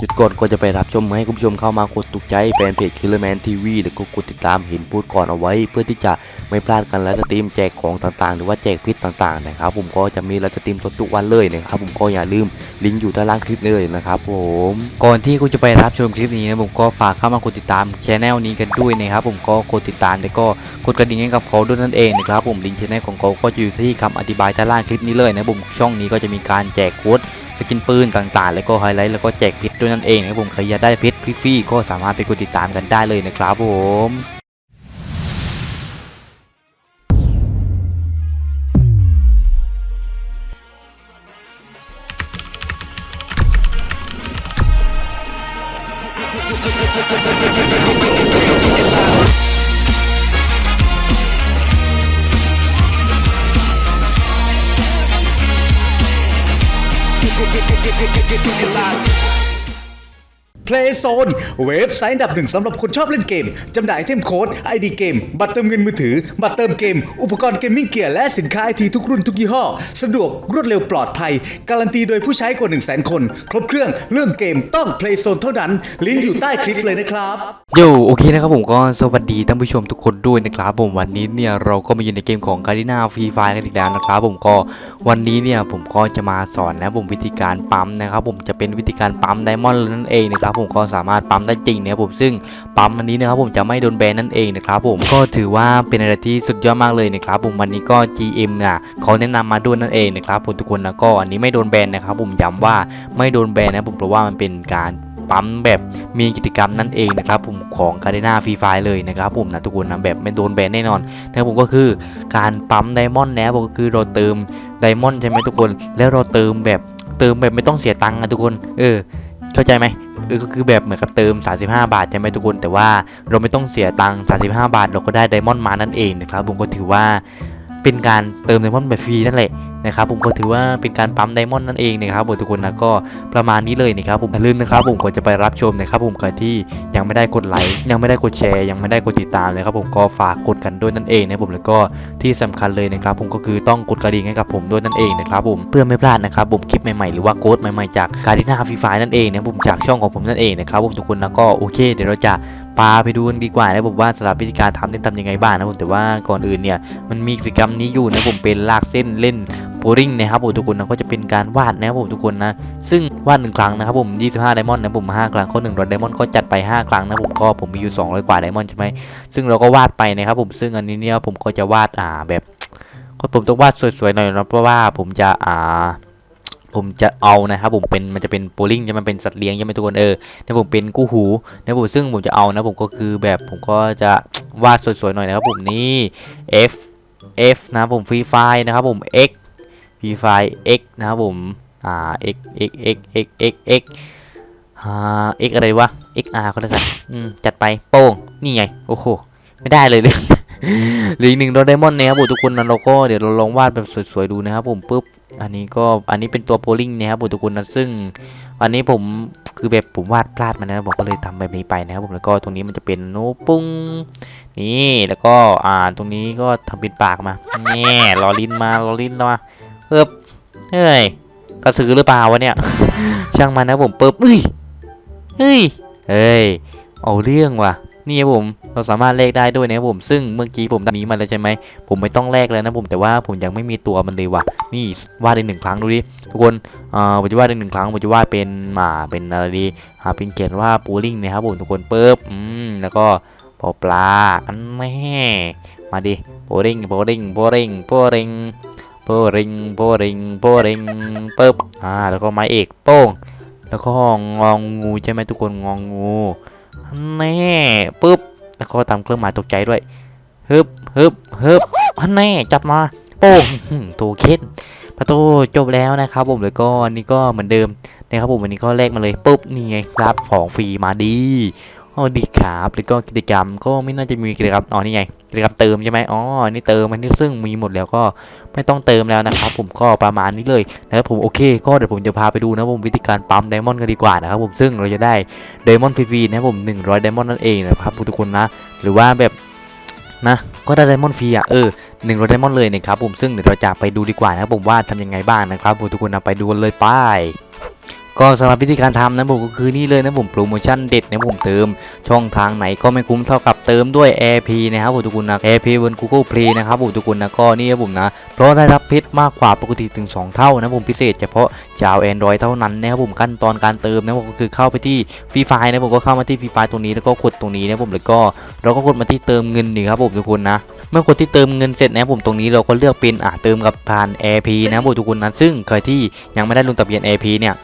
จุดก่อนก็จะไปรับชมให้คุณผู้ชมเข้ามากดถูกใจแฟนเพจ Killerman TV แล้วก็กดติดตามเห็นพูดก่อนเอาไว้ เพื่อที่จะไม่พลาดกันและสตรีมแจกของต่างๆ หรือว่าแจกพิษต่างๆนะครับผมก็จะมีและสตรีมทุกวันเลยนะครับผมก็อย่าลืมลิงก์อยู่ด้านล่างคลิปเลยนะครับผมก่อนที่คุณจะไปรับชมคลิปนี้นะผมก็ฝากเข้ามากดติดตามช anel นี้กันด้วยนะครับผมก็กดติดตามแล้วก็กดกระดิ่งให้กับเขาด้วยนั่นเองนะครับผมลิงก์ช anel ของเขาก็จะอยู่ที่คำอธิบายด้านล่างคลิปนี้เลยนะผมช่องนี้ก็จะมีการแจกโค้ด สกินปืนต่างๆ แล้วก็ไฮไลท์แล้วก็แจกเพชรด้วยนั่นเองนะครับผมใครอยากได้เพชรฟรีๆก็สามารถไปกดติดตามกันได้เลยนะครับผม Playzone เว็บไซต์อันดับหนึ่งสำหรับคนชอบเล่นเกม จำหน่ายไอเทมโค้ด ID เกม บัตรเติมเงินมือถือ บัตรเติมเกม อุปกรณ์เกมมิ่งเกียร์และสินค้าไอทีทุกรุ่นทุกยี่ห้อ สะดวกรวดเร็วปลอดภัย การันตีโดยผู้ใช้กว่า 1 0 0 0 0 0 คน ครบเครื่องเรื่องเกมต้อง Playzone เท่านั้น ลิงก์อยู่ใต้คลิปเลยนะครับ โยโอเคนะครับผมก็สวัสดีท่านผู้ชมทุกคนด้วยนะครับผมวันนี้เนี่ยเราก็มาอยู่ในเกมของการีนาฟรีไฟกันอีกแล้วนะครับผมก็วันนี้เนี่ยผมก็จะมาสอนนะผมวิธีการปั๊มนะครับผมจะเป็นวิธีการปั๊มไดมอนด์นั่นเองนะครับผมก็สามารถปั๊มได้จริงนะครับผมซึ่งปั๊มอันนี้นะครับผมจะไม่โดนแบนนั่นเองนะครับผมก็ถือว่าเป็นอะไรที่สุดยอดมากเลยนะครับผมวันนี้ก็ GM น่ะเขาแนะนำมาด้วยนั่นเองนะครับผมทุกคนนะก็อันนี้ไม่โดนแบนนะครับผมย้ำว่าไม่โดนแบนนะผมเพราะว่ามันเป็นการปั๊มแบบมีกิจกรรมนั่นเองนะครับผมของการ e นาฟรีไฟเลยนะครับผมนะทุกคนนะแบบไม่โดนแบนแน่นอนนะครับผมก็คือการปั๊มไดมอนด์นะผมก็คือเราเติมไดมอนด์ใช่ไหมทุกคน แล้วเราเติมแบบเติมแบบไม่ต้องเสียตังค์นะทุกคน เออ เข้าใจไหม เออก็คือแบบเหมือนกับเติม 35 บาทใช่ไหมทุกคน แต่ว่าเราไม่ต้องเสียตังค์35 บาท เราก็ได้ไดมอนด์มานั่นเองนะครับผมก็ถือว่าเป็นการเติมไดมอนด์แบบฟรีนั่นแหละ นะครับผมก็ถือว่าเป็นการปั๊มไดมอนด์นั่นเองนะครับผมทุกคนนะก็ประมาณนี้เลยนะครับผมอย่าลืมนะครับผมก่อนจะไปรับชมนะครับผมใครที่ยังไม่ได้กดไลค์ยังไม่ได้กดแชร์ ยังไม่ได้กดติดตามเลยครับผมก็ฝากกดกันด้วยนั่นเองนะผมแล้วก็ที่สำคัญเลยนะครับผมก็คือต้องกดกระดิ่งให้กับผมด้วยนั่นเองนะครับผมเพื่อไม่พลาดนะครับผมคลิปใหม่ๆหรือว่าโค้ดใหม่ๆจากการดินาฟรีไฟนั่นเองนะผมจากช่องของผมนั่นเองนะครับผมทุกคนนะก็โอเค เดี๋ยวเราจะปาไปดูกันดีกว่านะผมว่าสำหรับวิธีการทำเล่นทำยังไงบ้างนะผมแต่ว่าก่อนอื่นเนี่ยมันมีกิจกรรมนี้อยู่นะผมเป็นลากเส้นเล่น โบลิ่งนะครับผมทุกคนนะก็จะเป็นการวาดนะครับผมทุกคนนะซึ่งวาดหนึ่งครั้งนะครับผม 25ไดมอนด์นะผม5ครั้งเขา100ไดมอนด์ก็จัดไป 5 ครั้งนะผมก็ผมมีอยู่ 200 กว่าไดมอนด์ใช่ไหมซึ่งเราก็วาดไปนะครับผมซึ่งอันนี้เนี่ยผมก็จะวาดอ่าแบบก็ผมต้องวาดสวยๆหน่อยนะเพราะว่าผมจะอ่าผมจะเอานะครับผมเป็นมันจะเป็นโบลิ่งจะมันเป็นสัตว์เลี้ยงใช่ไหมทุกคนเออแต่ผมเป็นกู้หูนะผมซึ่งผมจะเอานะผมก็คือแบบผมก็จะวาดสวยๆหน่อยนะครับผมนี่ F F นะผมฟรีไฟนะครับผม X ฟรีไฟ X นะครับผมอ่า X X X X X X อ่า X อะไรวะ XR ก็แล้วกันอืมจัดไปโป้งนี่ไง โอ้โห ไม่ได้เลยเลยหลืออีกหนึ่งโดเรมอนนะครับผมทุกคนนะเราก็เดี๋ยวเราลองวาดแบบสวยๆดูนะครับผมปุ๊บอันนี้ก็อันนี้เป็นตัวโพลิงนะครับผมทุกคนนะซึ่ง อันนี้ผมคือแบบผมวาดพลาดมานะผมก็เลยทำแบบนี้ไปนะครับผมแล้วก็ตรงนี้มันจะเป็นโนปุ้งนี่แล้วก็อ่าตรงนี้ก็ทำเป็นปากมานี่ลอลินมาลอลินมา เอ๊บเฮ้ยกระสือหรือเปล่าวะเนี่ย ช่างมันนะผมปึ๊บเฮ้ยเฮ้ยเฮ้ยเอาเรื่องว่ะนี่ครับผมเราสามารถเลขได้ด้วยนะครับผมซึ่งเมื่อกี้ผมทำนี้มาแล้วใช่ไหมผมไม่ต้องแลกแล้วนะผมแต่ว่าผมยังไม่มีตัวมันเลยว่ะนี่วาดได้หนึ่งครั้งดูดิทุกคนเอ่อผมจะวาดได้หนึ่งครั้งผมจะวาดเป็นหมาเป็นอะไรดีหาเป็นเขียนว่าปูลิงนะครับผมทุกคนปึ๊บอืมแล้วก็ปอปลาอันแม่มาดิโปริงโปริงโปริงโปริง โปริงโปริงโปริงปึ๊บอ่าแล้วก็ไม้เอกโป้ง แล้วก็งองงูใช่ไหมทุกคนงองงูอันแน่ปึ๊บแล้วก็ตามเครื่องหมายตกใจด้วยฮึบฮึบฮึบอันแน่จับมาโป้งโทเค็นประตูจบแล้วนะครับผมแล้วก็อันนี้ก็เหมือนเดิมนะครับผมวันนี้ก็แลกมาเลยปุ๊บนี่ไงรับของฟรีมาดี โอ้ดีครับแล้วก็กิจกรรมก็ไม่น่าจะมีกิจกรรมอ๋อนี่ไงกิจกรรมเติมใช่ไหมอ๋อันนี่เติมอันนี้ซึ่งมีหมดแล้วก็ไม่ต้องเติมแล้วนะครับ ผมก็ประมาณนี้เลยนะครับผมโอเค ก็เดี๋ยวผมจะพาไปดูนะผมวิธีการปั๊มไดมอนด์กันดีกว่านะครับผมซึ่งเราจะได้ไดมอนด์ฟรีๆนะครับผม100ไดมอนด์นั่นเองนะครับทุกคนนะ หรือว่าแบบนะก็ได้ไดมอนด์ฟรีอะเออหนึ่งโรไดมอนด์เลยนะครับผมซึ่งเดี๋ยวเราจะไปดูดีกว่านะครับผมว่าทำยังไงบ้างนะครับผมทุกคนนะไปดูกันเลยไป ก็สำหรับวิธีการทำนะผมก็คือนี่เลยนะผมโปรโมชั่นเด็ดนะผมเติม ช่องทางไหนก็ไม่คุ้มเท่ากับเติมด้วย AirP นะครับผมทุกคนนะ AirP บน Google Play นะครับผมทุกคนนะก็นี่ครับผมนะ เพราะได้รับเพชรมากกว่าปกติถึง 2 เท่านะผมพิเศษเฉพาะจาว Android เท่านั้นนะครับผมขั้นตอนการเติมนะผมก็คือเข้าไปที่ฟรีไฟนะผมก็เข้ามาที่ฟรีไฟตรงนี้แล้วก็กดตรงนี้นะผมแล้วก็เราก็กดมาที่เติมเงินนี่ครับผมทุกคนนะเมื่อกดที่เติมเงินเสร็จนะครับผมตรงนี้เราก็เลือกเป็นอะเติมกับผ่าน AP นะครับผมทุกคนนะซึ่งใครที่ยังไม่ได้ลงทะเบียน AP เนี่ย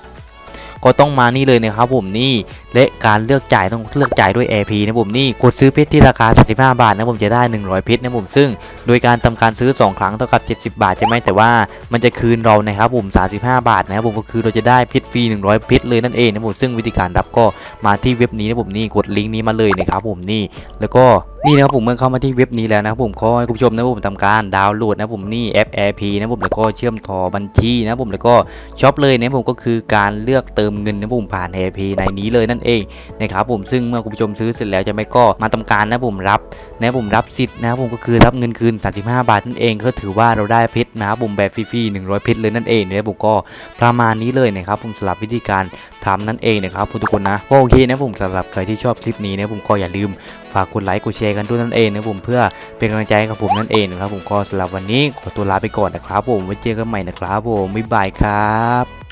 ก็ต้องมานี่เลยนะครับผมนี่และการเลือกจ่ายต้องเลือกจ่ายด้วย AP นะผมนี่กดซื้อเพชรที่ราคา 35 บาทนะผมจะได้ 100 เพชรนะผมซึ่ง โดยการทำการซื้อ 2 ครั้งเท่ากับ 70 บาทใช่ไหมแต่ว่ามันจะคืนเรานะครับผม 35 บาทนะครับผมก็คือเราจะได้เพชรฟรี 100 เพชรเลยนั่นเองนะผมซึ่งวิธีการรับก็มาที่เว็บนี้นะผมนี่กดลิงก์นี้มาเลยนะครับผมนี่แล้วก็ นี่นะครับผมเมื่อเข้ามาที่เว็บนี้แล้วนะครับผมขอให้คุณผู้ชมนะผมทำการดาวน์โหลดนะผมนี่แอป AirP นะผมแล้วก็เชื่อมต่อบัญชีนะผมแล้วก็ช็อปเลยนะผมก็คือการเลือกเติมเงินนะผมผ่าน AirP ในนี้เลยนั่นเองนะครับผมซึ่งเมื่อคุณผู้ชมซื้อเสร็จแล้วจะไม่ก็มาทำการนะผมรับนะผมรับสิทธิ์นะครับผมก็คือรับเงินคืน 35 บาทนั่นเองก็ถือว่าเราได้เพชรนะครับผมแบบฟรีๆ100 เพชรเลยนั่นเองนะผมก็ประมาณนี้เลยนะครับผมสำหรับวิธีการ ทำนั่นเองนะครับทุกคนนะก็โอเคนะผมสำหรับใครที่ชอบคลิปนี้นะผมก็อย่าลืมฝากกดไลค์กดแชร์กันด้วยนั่นเองนะผมเพื่อเป็นกำลังใจให้กับผมนั่นเองนะครับผมก็สำหรับวันนี้ขอตัวลาไปก่อนนะครับผมไว้เจอกันใหม่นะครับผมบ๊ายบายครับ